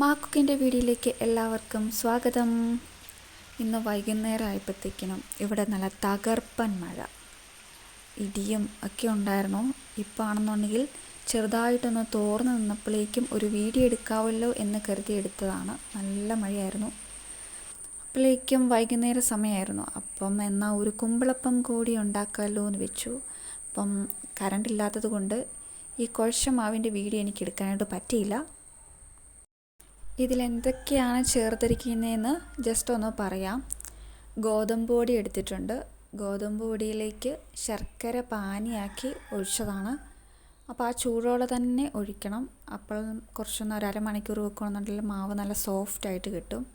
മാക്കുക്കിന്റെ വീഡിയോയിലേക്ക് എല്ലാവർക്കും സ്വാഗതം. ഇന്ന് വൈകുന്നേരം ആയപ്പോഴത്തേക്കിനും ഇവിടെ നല്ല തകർപ്പൻ മഴ. ഇടിയും ഒക്കെ ഉണ്ടായിരുന്നു. ഇപ്പോൾ ആണെന്നുണ്ടെങ്കിൽ ചെറുതായിട്ടൊന്ന് തോർന്ന് നിന്നപ്പോഴേക്കും ഒരു വീഡിയോ എടുക്കാവല്ലോ എന്ന് കരുതി എടുത്തതാണ്. നല്ല മഴയായിരുന്നു. അപ്പോഴേക്കും വൈകുന്നേര സമയമായിരുന്നു. അപ്പം എന്നാൽ ഒരു കുമ്പിളപ്പം കൂടി ഉണ്ടാക്കാമല്ലോ എന്ന് വെച്ചു. അപ്പം കറണ്ട് ഇല്ലാത്തത് കൊണ്ട് ഈ കുഴച്ച മാവിന്റെ വീഡിയോ എനിക്ക് എടുക്കാനായിട്ട് പറ്റിയില്ല. ഇതിലെന്തൊക്കെയാണ് ചേർത്തിരിക്കുന്നതെന്ന് ജസ്റ്റ് ഒന്ന് പറയാം. ഗോതമ്പ് പൊടി എടുത്തിട്ടുണ്ട്. ഗോതമ്പ് പൊടിയിലേക്ക് ശർക്കര പാനിയാക്കി ഒഴിച്ചതാണ്. അപ്പോൾ ആ ചൂടോടെ തന്നെ ഒഴിക്കണം. അപ്പോൾ കുറച്ചൊന്ന് ഒരു അരമണിക്കൂർ വെക്കുകയാണെന്നുണ്ടെങ്കിൽ മാവ് നല്ല സോഫ്റ്റ് ആയിട്ട് കിട്ടും.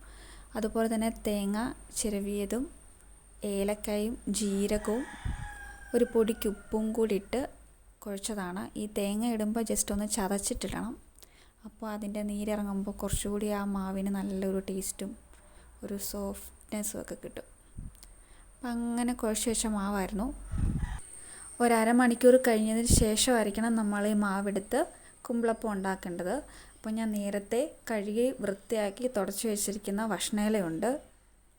അതുപോലെ തന്നെ തേങ്ങ ചിരവിയതും ഏലക്കായും ജീരകവും ഒരു പൊടിക്ക് ഉപ്പും കൂടി ഇട്ട് കുഴച്ചതാണ്. ഈ തേങ്ങ ഇടുമ്പോൾ ജസ്റ്റ് ഒന്ന് ചതച്ചിട്ടിടണം. അപ്പോൾ അതിന്റെ നീരിറങ്ങുമ്പോൾ കുറച്ചുകൂടി ആ മാവിന് നല്ലൊരു ടേസ്റ്റും ഒരു സോഫ്റ്റ്നെസ്സും ഒക്കെ കിട്ടും. അപ്പം അങ്ങനെ കുഴച്ച് വെച്ച മാവായിരുന്നു. ഒരമണിക്കൂർ കഴിഞ്ഞതിന് ശേഷമായിരിക്കണം നമ്മൾ ഈ മാവെടുത്ത് കുമ്പിളപ്പം ഉണ്ടാക്കേണ്ടത്. അപ്പോൾ ഞാൻ നേരത്തെ കഴുകി വൃത്തിയാക്കി തുടച്ച് വെച്ചിരിക്കുന്ന വഷ്ണയിലയുണ്ട്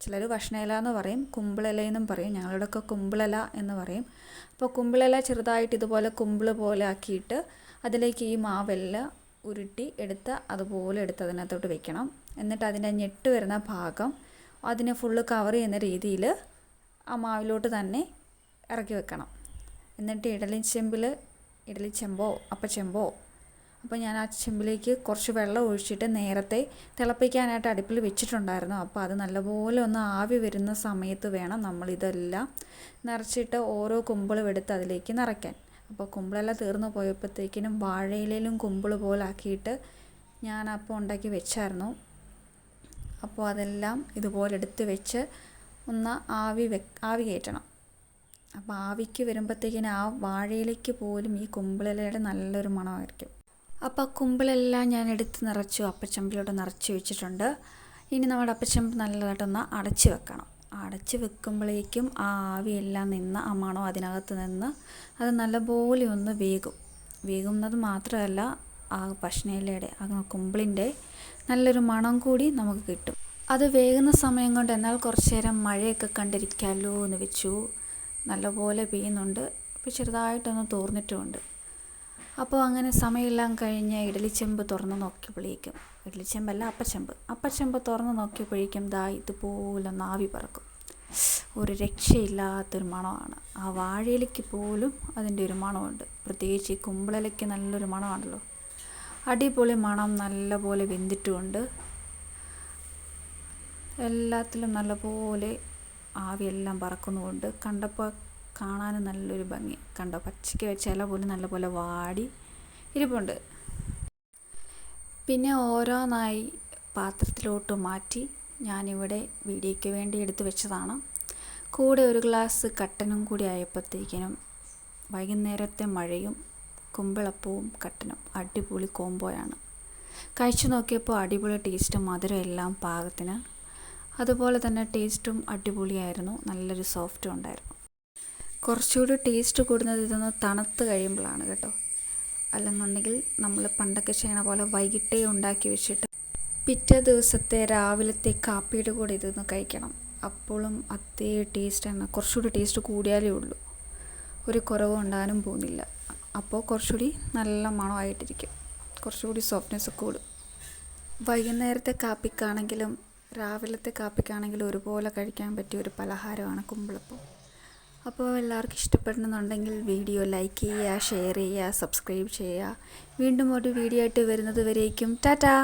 ചിലർ വഷ്ണയില എന്ന് പറയും കുമ്പിളില എന്നും പറയും ഞങ്ങളുടെയൊക്കെ കുമ്പിളില എന്ന് പറയും. അപ്പോൾ കുമ്പിളില ചെറുതായിട്ട് ഇതുപോലെ കുമ്പിൾ പോലെ ആക്കിയിട്ട് അതിലേക്ക് ഈ മാവെല്ലാം ഉരുട്ടി എടുത്ത് അതുപോലെ എടുത്ത് അതിനകത്തോട്ട് വെക്കണം. എന്നിട്ട് അതിന്റെ ഞെട്ട് വരുന്ന ഭാഗം അതിനെ ഫുള്ള് കവർ ചെയ്യുന്ന രീതിയിൽ ആ മാവിലോട്ട് തന്നെ ഇറക്കി വെക്കണം. എന്നിട്ട് ഇഡലി ചെമ്പിൽ ഇഡലി ചെമ്പോ അപ്പച്ചെമ്പോ അപ്പോൾ ഞാൻ ആ ചെമ്പിലേക്ക് കുറച്ച് വെള്ളം ഒഴിച്ചിട്ട് നേരത്തെ തിളപ്പിക്കാനായിട്ട് അടുപ്പിൽ വെച്ചിട്ടുണ്ടായിരുന്നു. അപ്പോൾ അത് നല്ലപോലെ ഒന്ന് ആവി വരുന്ന സമയത്ത് വേണം നമ്മളിതെല്ലാം നിറച്ചിട്ട് ഓരോ കുമ്പിളും എടുത്ത് അതിലേക്ക് നിറയ്ക്കാൻ. അപ്പോൾ കുമ്പിളെല്ലാം തീർന്നു പോയപ്പോഴത്തേക്കിനും വാഴയിലും കുമ്പിൾ പോലെ ആക്കിയിട്ട് ഞാൻ അപ്പോൾ ഉണ്ടാക്കി വെച്ചായിരുന്നു. അപ്പോൾ അതെല്ലാം ഇതുപോലെ എടുത്ത് വെച്ച് ഒന്ന് ആവി വെ ആവി കയറ്റണം. അപ്പോൾ ആവിക്ക് വരുമ്പോഴത്തേക്കിന് ആ വാഴയിലേക്ക് പോലും ഈ കുമ്പിളിലയുടെ നല്ലൊരു മണമായിരിക്കും. അപ്പോൾ കുമ്പിളെല്ലാം ഞാൻ എടുത്ത് നിറച്ചു അപ്പച്ചമ്പിലോട്ട് നിറച്ച് വെച്ചിട്ടുണ്ട്. ഇനി നമ്മുടെ അപ്പച്ചമ്പ് നല്ലതായിട്ടൊന്ന് അടച്ച് വെക്കണം. അടച്ച് വെക്കുമ്പോഴേക്കും ആ ആവിയെല്ലാം നിന്ന് ആ മണം അതിനകത്ത് നിന്ന് അത് നല്ലപോലെ ഒന്ന് വേകും. വേകുന്നത് മാത്രമല്ല ആ ഭക്ഷണയിലയുടെ ആ കുമ്പിളിന്റെ നല്ലൊരു മണം കൂടി നമുക്ക് കിട്ടും. അത് വേകുന്ന സമയം കൊണ്ട് എന്നാൽ കുറച്ച് നേരം മഴയൊക്കെ കണ്ടിരിക്കാമല്ലോ എന്ന് വെച്ചു. നല്ലപോലെ പെയ്യുന്നുണ്ട്. ഇപ്പോൾ ചെറുതായിട്ടൊന്ന് തോർന്നിട്ടുമുണ്ട്. അപ്പോൾ അങ്ങനെ സമയമെല്ലാം കഴിഞ്ഞ് ഇഡലിച്ചെമ്പ് തുറന്ന് നോക്കിയപ്പോഴേക്കും ഇഡലിച്ചെമ്പല്ല അപ്പച്ചെമ്പ്. അപ്പച്ചെമ്പ് തുറന്ന് നോക്കിയപ്പോഴേക്കും ദാ ഇതുപോലെ നാവി പറക്കും. ഒരു രക്ഷയില്ലാത്തൊരു മണമാണ്. ആ വാഴയിലേക്ക് പോലും അതിന്റെ ഒരു മണമുണ്ട്. പ്രത്യേകിച്ച് ഈ കുമ്പളയിലേക്ക് നല്ലൊരു മണമാണല്ലോ. അടിപൊളി മണം നല്ലപോലെ വെന്തിട്ടുമുണ്ട്. എല്ലാത്തിലും നല്ലപോലെ ആവിയെല്ലാം പറക്കുന്നുമുണ്ട്. കണ്ടപ്പോൾ കാണാനും നല്ലൊരു ഭംഗി. കണ്ടോ പച്ചയ്ക്ക് വെച്ച ഇല പോലും നല്ലപോലെ വാടി ഇരിപ്പുണ്ട്. പിന്നെ ഓരോന്നായി പാത്രത്തിലോട്ട് മാറ്റി ഞാനിവിടെ വീഡിയോയ്ക്ക് വേണ്ടി എടുത്തു വെച്ചതാണ്. കൂടെ ഒരു ഗ്ലാസ് കട്ടനും കൂടി ആയപ്പോഴത്തേക്കിനും വൈകുന്നേരത്തെ മഴയും കുമ്പിളപ്പവും കട്ടനും അടിപൊളി കോംബോയാണ്. കഴിച്ചു നോക്കിയപ്പോൾ അടിപൊളി ടേസ്റ്റും മധുരം എല്ലാം പാകത്തിന്. അതുപോലെ തന്നെ ടേസ്റ്റും അടിപൊളിയായിരുന്നു നല്ലൊരു സോഫ്റ്റും ഉണ്ടായിരുന്നു. കുറച്ചുകൂടി ടേസ്റ്റ് കൂടുന്നത് ഇതൊന്ന് തണുത്ത് കഴിയുമ്പോഴാണ് കേട്ടോ. അല്ലെന്നുണ്ടെങ്കിൽ നമ്മൾ പണ്ടൊക്കെ ചെയ്യണ പോലെ വൈകിട്ടേ ഉണ്ടാക്കി വെച്ചിട്ട് പിറ്റേ ദിവസത്തെ രാവിലത്തെ കാപ്പിയുടെ കൂടെ ഇതൊന്ന് കഴിക്കണം. അപ്പോഴും അതേ ടേസ്റ്റാണ് കുറച്ചുകൂടി ടേസ്റ്റ് കൂടിയാലേ ഉള്ളൂ. ഒരു കുറവ് ഉണ്ടാകാനും പോകുന്നില്ല. അപ്പോൾ കുറച്ചുകൂടി നല്ല മണമായിട്ടിരിക്കും. കുറച്ചുകൂടി സോഫ്റ്റ്നെസ് കൂടും. വൈകുന്നേരത്തെ കാപ്പിക്കാണെങ്കിലും രാവിലത്തെ കാപ്പിക്കാണെങ്കിലും ഒരുപോലെ കഴിക്കാൻ പറ്റിയ ഒരു പലഹാരമാണ് കുമ്പിളപ്പം. അപ്പോൾ എല്ലാവർക്കും ഇഷ്ടപ്പെടുന്നുണ്ടെങ്കിൽ വീഡിയോ ലൈക്ക് ചെയ്യുക ഷെയർ ചെയ്യുക സബ്സ്ക്രൈബ് ചെയ്യുക. വീണ്ടും ഒരു വീഡിയോ ആയിട്ട് വരുന്നത് വരേക്കും. ടാറ്റാ!